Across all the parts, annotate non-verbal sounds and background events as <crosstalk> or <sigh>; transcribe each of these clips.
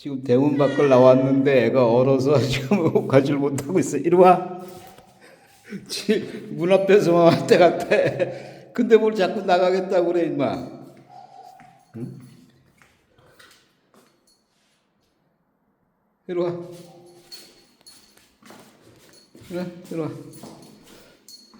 지금 대문 밖을 나왔는데 애가 얼어서 <laughs> 지금 가지를 못하고 있어. 이리 와. 지- 문 앞에서만 왔다 갔다 해. 근데 뭘 자꾸 나가겠다고 그래, 임마. 응? 이리 와. 그래, 이리 와.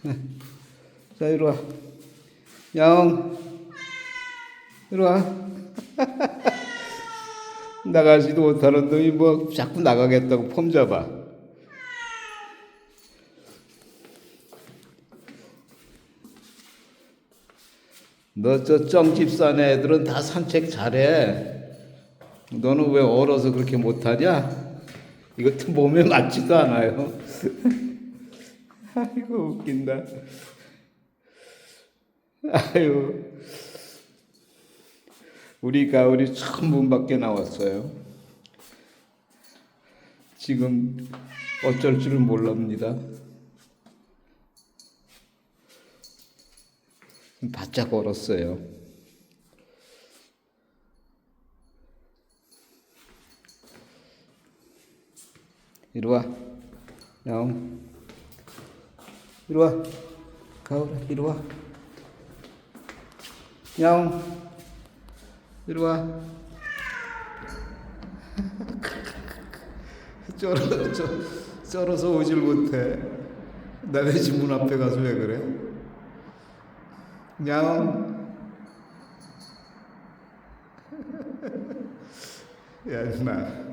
네. 자, 이리 와. 영. 이리 와. <laughs> 나가지도 못하는 놈이 뭐 자꾸 나가겠다고 폼 잡아. 너 저 쩡집산 애들은 다 산책 잘해. 너는 왜 얼어서 그렇게 못하냐? 이것도 몸에 맞지도 않아요. <laughs> 아이고 웃긴다. 아유. 우리 가을이 처음 문 밖에 나왔어요. 지금 어쩔 줄은 몰랍니다. 바짝 얼었어요. 이리 와. 영. 이리 와. 가을아, 이리 와. 영. 이리 와. 쩔어, 쩔, 쩔어서 오질 못해. 남의 집문 앞에 가서 왜 그래? 냥. <laughs> 야, 임마.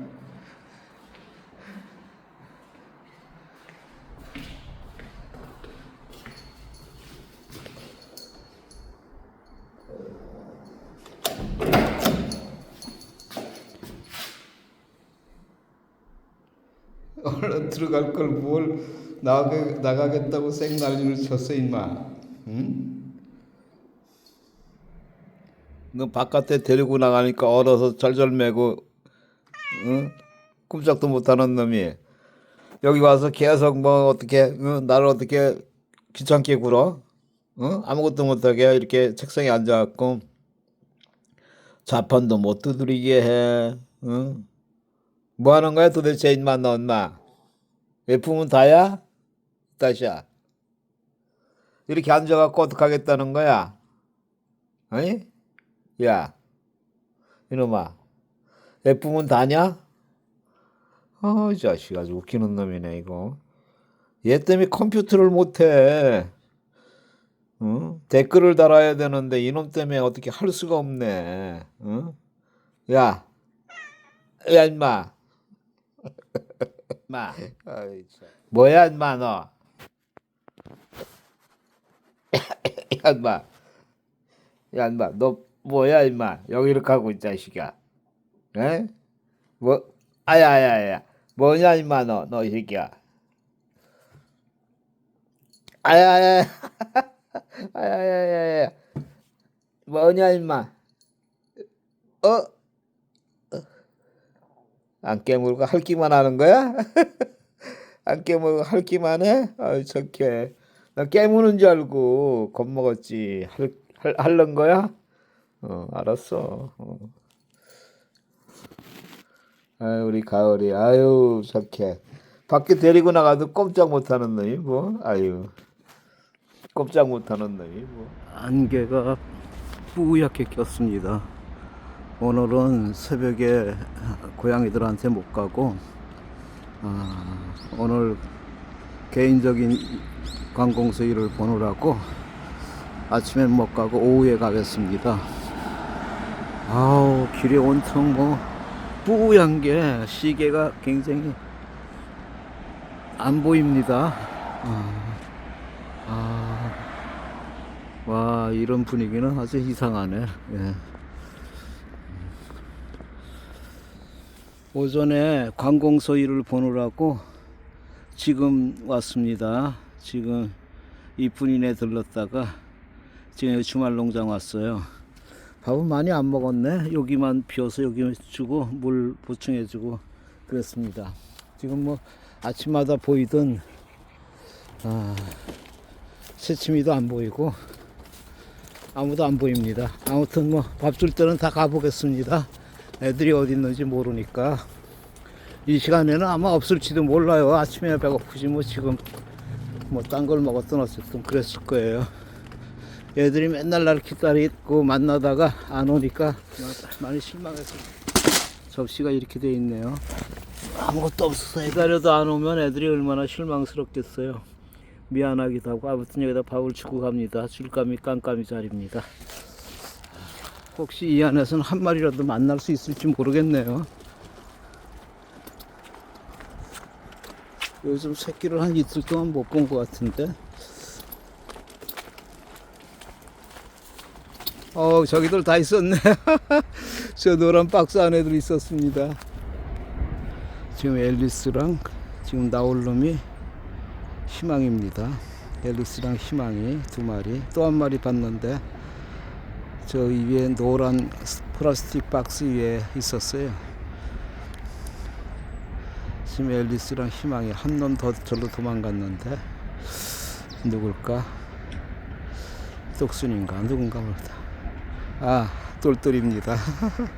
들어갈 걸 뭘 나가 나가겠다고 쌩 난리를 쳤어 임마. 응? 너 바깥에 데리고 나가니까 얼어서 절절매고 응? 꼼짝도 못하는 놈이 여기 와서 계속 뭐 어떻게 응? 나를 어떻게 귀찮게 굴어? 응? 아무것도 못하게 이렇게 책상에 앉아갖고 자판도 못 두드리게 해. 응? 뭐 하는 거야 도대체 인마 너 엄마? 외품은 다야? 다시야. 이렇게 앉아갖고 어떡하겠다는 거야? 아니? 야, 이놈아, 외품은 다냐? 아, 이 자식 아주 웃기는 놈이네 이거. 얘 때문에 컴퓨터를 못해. 응? 댓글을 달아야 되는데 이놈 때문에 어떻게 할 수가 없네. 응? 야, 야 임마. <laughs> 마. 뭐야 임마 너. 야 임마. 야 임마 너 뭐야 임마 여기 이렇게 하고 있자 이 새끼야. 에? 뭐 아야야야 뭐냐 임마 너너이 새끼야. 아야야 아야야야야 <laughs> 뭐냐 임마. 어? 안 깨물고 핥기만 하는 거야? <laughs> 안 깨물고 핥기만 해? 아유 착해. 나 깨무는 줄 알고 겁먹었지. 할, 할, 할는 거야? 어, 알았어. 어. 아유, 우리 가을이. 아유, 착해. 밖에 데리고 나가도 꼼짝 못 하는 놈이 뭐. 아유. 꼼짝 못 하는 놈이 뭐. 안개가 뿌옇게 꼈습니다. 오늘은 새벽에 고양이들한테 못 가고 아, 오늘 개인적인 관공서 일을 보느라고 아침에 못 가고 오후에 가겠습니다. 아우 길이 온통 뭐 뿌얀 게 시계가 굉장히 안 보입니다. 아, 아. 와 이런 분위기는 아주 이상하네. 예. 오전에 관공서 일을 보느라고 지금 왔습니다. 지금 이쁜이네 들렀다가 지금 주말 농장 왔어요. 밥은 많이 안 먹었네. 여기만 비워서 여기 주고 물 보충해 주고 그랬습니다. 지금 뭐 아침마다 보이던 아, 새치미도 안 보이고 아무도 안 보입니다. 아무튼 뭐 밥 줄 때는 다 가보겠습니다. 애들이 어디 있는지 모르니까 이 시간에는 아마 없을지도 몰라요. 아침에 배고프지 뭐 지금 뭐 딴 걸 먹었든 어쨌든 그랬을 거예요. 애들이 맨날 날 기다리고 만나다가 안 오니까 많이 실망해서 접시가 이렇게 돼 있네요. 아무것도 없어서 기다려도 안 오면 애들이 얼마나 실망스럽겠어요. 미안하기도 하고 아무튼 여기다 밥을 주고 갑니다. 줄감이 깜깜이 자리입니다. 혹시 이 안에서는 한 마리라도 만날 수 있을지 모르겠네요. 요즘 새끼를 한 이틀 동안 못 본 것 같은데. 어, 저기들 다 있었네. <laughs> 저 노란 박스 안에들 있었습니다. 지금 앨리스랑 지금 나올 놈이 희망입니다. 앨리스랑 희망이 두 마리. 또 한 마리 봤는데 저 위에 노란 플라스틱 박스 위에 있었어요. 지금 앨리스랑 희망이 한 놈 더 절로 도망갔는데 누굴까? 똑순인가 누군가 모르다. 아 똘똘입니다.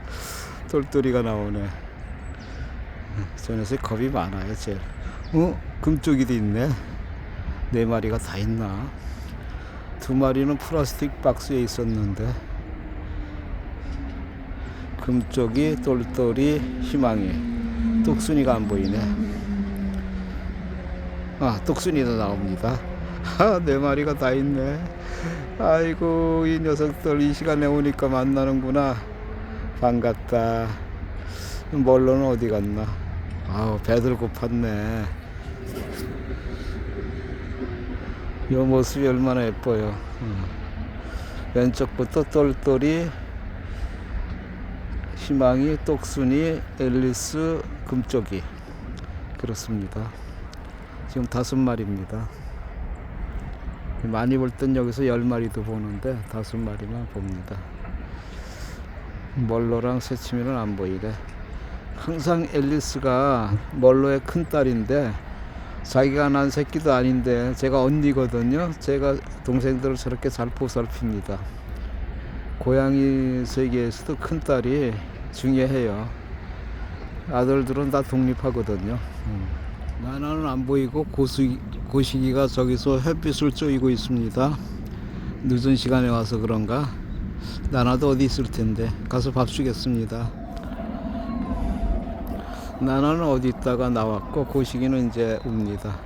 <laughs> 똘똘이가 나오네. 저 녀석 겁이 많아요, 제. 어? 금쪽이도 있네. 네 마리가 다 있나? 두 마리는 플라스틱 박스에 있었는데 금쪽이 똘똘이 희망이 똑순이가 안 보이네. 아 똑순이도 나옵니다. 아, 네 마리가 다 있네. 아이고 이 녀석들 이 시간에 오니까 만나는구나. 반갑다. 멀로는 어디 갔나? 아우 배들 고팠네. 이 모습이 얼마나 예뻐요. 음. 왼쪽부터 똘똘이, 희망이, 똑순이, 앨리스, 금쪽이 그렇습니다. 지금 다섯 마리입니다. 많이 볼 땐 여기서 열 마리도 보는데 다섯 마리만 봅니다. 멀로랑 새치미는 안 보이래. 항상 앨리스가 멀로의 큰 딸인데 자기가 난 새끼도 아닌데 제가 언니거든요. 제가 동생들을 저렇게 잘 보살핍니다. 고양이 세계에서도 큰 딸이 중요해요. 아들들은 다 독립하거든요. 음. 나나는 안 보이고 고수, 고시기가 저기서 햇빛을 쬐이고 있습니다. 늦은 시간에 와서 그런가? 나나도 어디 있을 텐데 가서 밥 주겠습니다. 나나는 어디 있다가 나왔고 고시기는 이제 옵니다.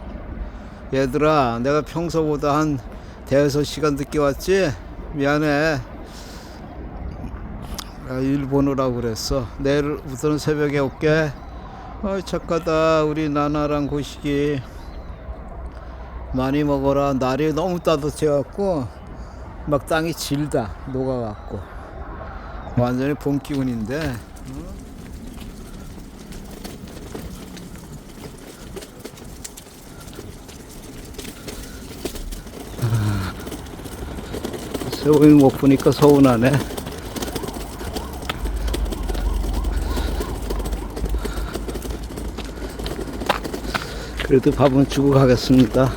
얘들아, 내가 평소보다 한 대여섯 시간 늦게 왔지? 미안해. 아, 일 보느라고 그랬어. 내일부터는 새벽에 올게. 어, 착하다. 우리 나나랑 고시기. 많이 먹어라. 날이 너무 따뜻해갖고, 막 땅이 질다. 녹아갖고. 완전히 봄 기운인데, 새우이 못 보니까 서운하네. 그래도 밥은 주고 가겠습니다.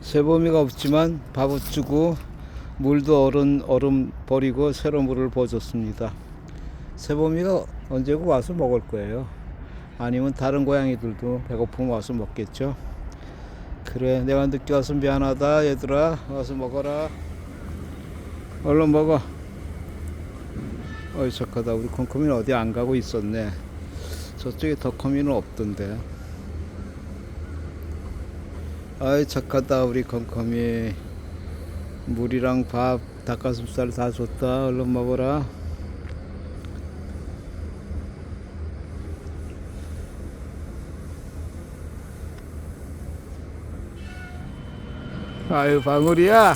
새범이가 없지만 밥은 주고 물도 얼음 얼음 버리고 새로 물을 부어줬습니다. 새범이가 언제고 와서 먹을 거예요. 아니면 다른 고양이들도 배고프면 와서 먹겠죠. 그래 내가 늦게 와서 미안하다 얘들아 와서 먹어라 얼른 먹어 어이 착하다 우리 콩콩이는 어디 안 가고 있었네 저쪽에 덕컴이는 없던데. 아이 착하다 우리 콩콩이. 물이랑 밥 닭가슴살 다 줬다. 얼른 먹어라. 아유 방울이야.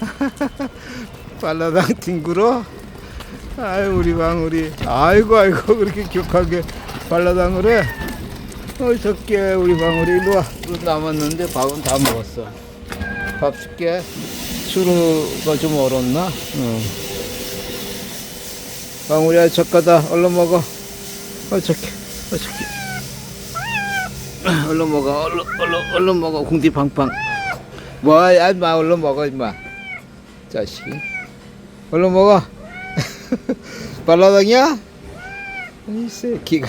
<laughs> 발라당 뒹굴어 아유 우리 방울이 아이고 아이고 그렇게 격하게 발라당을 해? 적게 우리 방울이 일로와. 또 남았는데 밥은 다 먹었어. 밥 줄게. 수루가 좀 얼었나? 응. 방울이야 적가다. 얼른 먹어. 어 적게 어 적게. 얼른 먹어. 얼른 얼른 얼른 먹어. 궁디 팡팡 뭐야 임마 얼른 먹어 임마. 자식 얼른 먹어. 발라당이야? 이 새끼가.